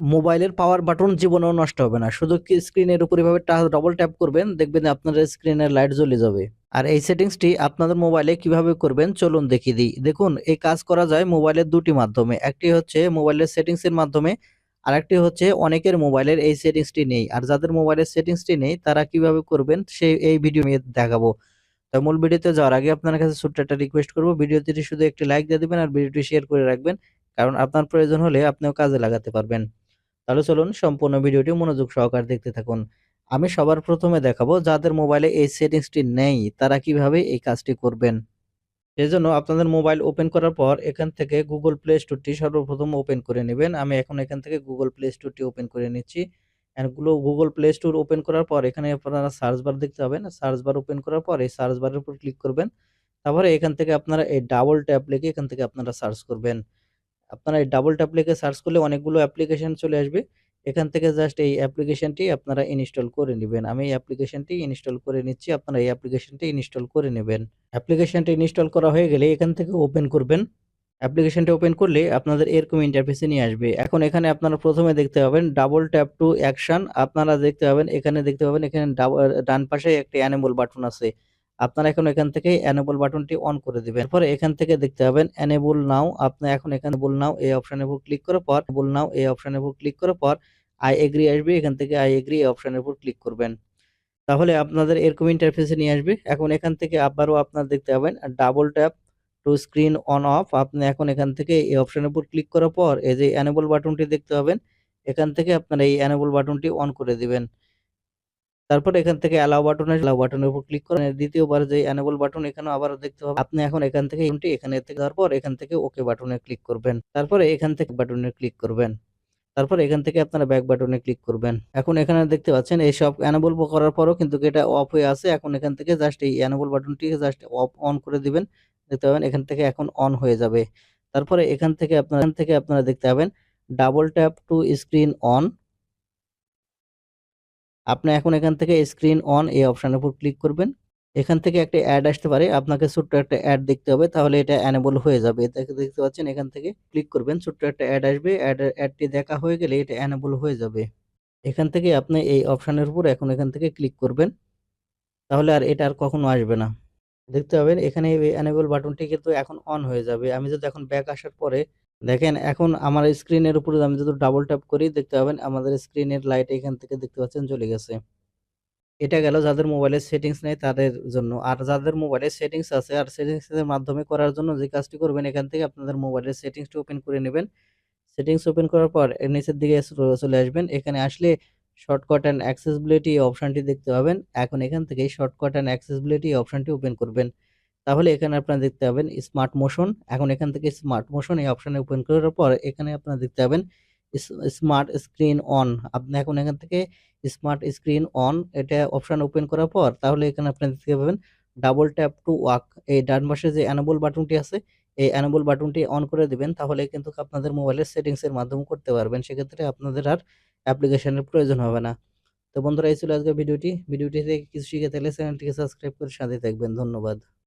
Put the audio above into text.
মোবাইলের power button জীবনেও নষ্ট হবে না। শুধু কি স্ক্রিনের উপর এভাবে ডবল ট্যাপ করবেন, দেখবেন আপনার স্ক্রিনের লাইট জ্বলে যাবে। আর এই সেটিংসটি আপনাদের মোবাইলে কীভাবে করবেন চলুন দেখিয়ে দিই। দেখুন এই কাজ করা যায় মোবাইলের দুটি মাধ্যমে। একটি হচ্ছে মোবাইলের সেটিংসের মাধ্যমে, আর একটি হচ্ছে অনেকের মোবাইলের এই সেটিংসটি নেই। আর যাদের মোবাইলের সেটিংসটি নেই তারা কীভাবে করবেন সেই এই ভিডিও আমি দেখাবো। তো মূল ভিডিওতে যাওয়ার আগে আপনার কাছে ছোট্ট একটা রিকোয়েস্ট করব ভিডিওটি শুধু একটি লাইক দিয়ে দিবেন আর ভিডিওটি শেয়ার করে রাখবেন। কারণ আপনার প্রয়োজন হলে আপনিও কাজে লাগাতে পারবেন। তাহলে চলুন সম্পূর্ণ ভিডিওটি মনোযোগ সহকারে দেখতে থাকুন। আমি সবার প্রথমে দেখাবো যাদের মোবাইলে এই সেটিংসটি নেই, তারা কীভাবে এই কাজটি করবেন। সেজন্য আপনাদের মোবাইল ওপেন করার পর এখান থেকে গুগল প্লে স্টোরটি সর্বপ্রথম ওপেন করে নেবেন আমি এখন এখান থেকে গুগল প্লে স্টোরটি ওপেন করে নিচ্ছি। গুলো Google Play Store ওপেন করার পর এখানে আপনারা সার্চ বার দেখতে পাবেন। সার্চ বার ওপেন করার পর এই সার্চ বারের উপর ক্লিক করবেন। তারপরে এখান থেকে আপনারা এই ডাবল ট্যাপ লিখে এখান থেকে আপনারা সার্চ করবেন। আপনারা এই ডাবল ট্যাপ লিখে সার্চ করলে অনেকগুলো অ্যাপ্লিকেশন চলে আসবে। এখান থেকে জাস্ট এই অ্যাপ্লিকেশনটি আপনারা ইনস্টল করে নিবেন। আমি এই অ্যাপ্লিকেশনটি ইনস্টল করে নিচ্ছি। আপনারা এই অ্যাপ্লিকেশনটি ইনস্টল করে নেবেন। অ্যাপ্লিকেশনটি ইনস্টল করা হয়ে গেলে এখান থেকে ওপেন করবেন। অ্যাপ্লিকেশনটি ওপেন করলে আপনাদের এরকম ইন্টারফেসে নিয়ে আসবে। এখন এখানে আপনারা প্রথমে দেখতে পাবেন ডাবল ট্যাপ টু অ্যাকশন আপনারা দেখতে পাবেন, এখানে দেখতে পাবেন, এখানে ডান পাশে একটি অ্যানিমল বাটন আছে। আপনারা এখন এখান থেকে এনেবল বাটনটি অন করে দিবেন। এরপরে এখান থেকে দেখতে পাবেন এনেবল নাও আপনি এখন এখানে বল নাও এই অপশনের উপর ক্লিক করার পর বল নাও এই অপশনের উপর ক্লিক করার পর আই এগ্রি আসবে, এখান থেকে আই এগ্রি এই অপশনের উপর ক্লিক করবেন। তাহলে আপনাদের এরকম ইন্টারফেসে নিয়ে আসবে। এখন এখান থেকে আবারও আপনারা দেখতে পাবেন double tap to screen on off আপনি এখন এখান থেকে এই অপশনের উপর ক্লিক করার পর, এই যে এনেবল বাটনটি দেখতে পাবেন। এখান থেকে আপনারা এই এনেবল বাটনটি অন করে দিবেন। তারপর এখান থেকে অ্যালাও বাটনে অ্যালাও বাটনের উপর ক্লিক করেন। দ্বিতীয়বার যে এনেবল বাটন এখানে আবার দেখতে পাবেন। আপনি এখন এখান থেকে এখানে থেকে দেওয়ার পর এখান থেকে ওকে বাটনে ক্লিক করবেন। তারপরে এখান থেকে বাটনে ক্লিক করবেন। তারপর এখান থেকে আপনারা ব্যাক বাটনে ক্লিক করবেন। এখন এখানে দেখতে পাচ্ছেন এই সব এনেবল করার পরও কিন্তু এটা অফ হয়ে আছে। এখন এখান থেকে জাস্ট এই এনেবল বাটনটি জাস্ট অফ অন করে দিবেন। দেখতে পাবেন এখান থেকে এখন অন হয়ে যাবে। তারপরে এখান থেকে আপনারা, এখান থেকে আপনারা দেখতে পাবেন double tap to screen on আপনি এখন এখান থেকে স্ক্রিন অন এই অপশনের উপর ক্লিক করবেন। এখান থেকে একটা অ্যাড আসতে পারে। আপনাকে ছোট্ট একটা অ্যাড দেখতে হবে, তাহলে এটা এনেবল হয়ে যাবে। এটাকে দেখতে পাচ্ছেন এখান থেকে ক্লিক করবেন, ছোট্ট একটা অ্যাড আসবে। অ্যাড অ্যাডটি দেখা হয়ে গেলে এটা এনেবল হয়ে যাবে। এখান থেকে আপনি এই অপশনের উপর এখন এখান থেকে ক্লিক করবেন। তাহলে আর এটা আর কখনো আসবে না। দেখতে পাবেন, এখানে এই এনেবল বাটনটি কিন্তু এখন অন হয়ে যাবে। আমি যদি এখন ব্যাক আসার পরে দেখেন, এখন আমার স্ক্রিনের উপরে আমি যদি ডাবল ট্যাপ করি, দেখতে পাবেন আমাদের স্ক্রিনের লাইট এখান থেকে দেখতে পাচ্ছেন চলে গেছে। এটা গেল যাদের মোবাইলের সেটিংস নেই তাদের জন্য। আর যাদের মোবাইলে সেটিংস আছে আর সেটিংস এর মাধ্যমে করার জন্য যে কাজটি করবেন, এখান থেকে আপনাদের মোবাইলের সেটিংসটি ওপেন করে নেবেন। সেটিংস ওপেন করার পর নিচের দিকে চলে আসবেন। এখানে আসলে শর্টকাট অ্যান্ড অ্যাক্সেসিবিলিটি অপশনটি দেখতে পাবেন। এখন এখান থেকে শর্টকাট অ্যান্ড অ্যাক্সেসিবিলিটি অপশনটি ওপেন করবেন। তাহলে এখানে আপনারা দেখতে পাবেন স্মার্ট মোশন। এখন এখান থেকে স্মার্ট মোশন এই অপশানে ওপেন করার পর এখানে আপনারা দেখতে পাবেন স্মার্ট স্ক্রিন অন। আপনি এখন এখান থেকে স্মার্ট স্ক্রিন অন এটা অপশান ওপেন করার পর তাহলে এখানে আপনারা দেখতে পাবেন ডাবল ট্যাপ টু ওয়াক এই ডান পাশে যে এনেবল বাটনটি আছে, এই এনেবল বাটনটি অন করে দেবেন তাহলে কিন্তু আপনাদের মোবাইলের সেটিংসের মাধ্যমে করতে পারবেন। সেক্ষেত্রে আপনাদের আর অ্যাপ্লিকেশনের প্রয়োজন হবে না। তো বন্ধুরা, এই ছিল আজকের ভিডিওটি। ভিডিওটি থেকে কিছু শিখে থাকলে চ্যানেলটিকে সাবস্ক্রাইব করে সাথে থাকবেন। ধন্যবাদ।